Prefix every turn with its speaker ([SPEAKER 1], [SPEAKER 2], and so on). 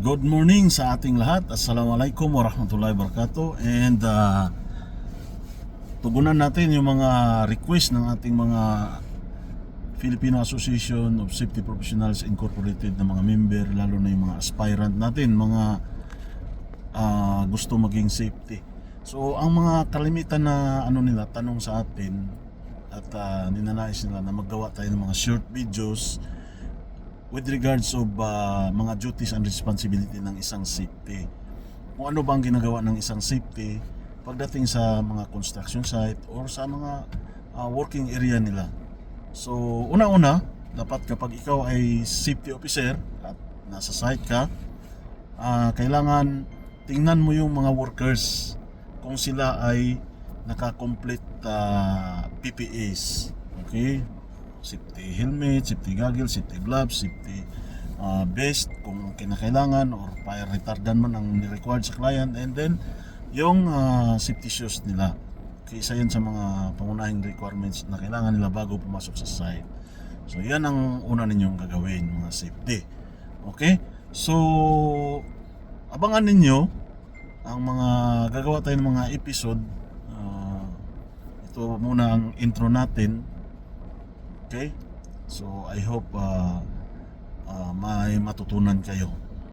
[SPEAKER 1] Good morning sa ating lahat. Assalamualaikum warahmatullahi wabarakatuh. And uh, tugunan natin yung mga request ng ating mga Filipino Association of Safety Professionals Incorporated na mga member, lalo na yung mga aspirant natin, mga ah, gusto maging safety. So, ang mga kalimitan na ano nila, tanong sa atin at uh, ninanais nila na maggawa tayo ng mga short videos with regards of uh, mga duties and responsibility ng isang safety. Kung ano ba ang ginagawa ng isang safety pagdating sa mga construction site or sa mga uh, working area nila. So, una-una, dapat kapag ikaw ay safety officer at nasa site ka, ah, kailangan tingnan mo yung mga workers kung sila ay naka-complete ah, PPAs. Okay? Safety helmet, safety goggles, safety gloves, safety ah, vest kung kinakailangan or fire retardant man ang required sa client and then yung ah, safety shoes nila. Isa yan sa mga pangunahing requirements na kailangan nila bago pumasok sa site. So yan ang una ninyong gagawin mga safety. Okay? So abangan ninyo ang mga gagawa tayo ng mga episode. Ah, ito muna ang intro natin. Okay? So I hope ah, ah, may matutunan kayo.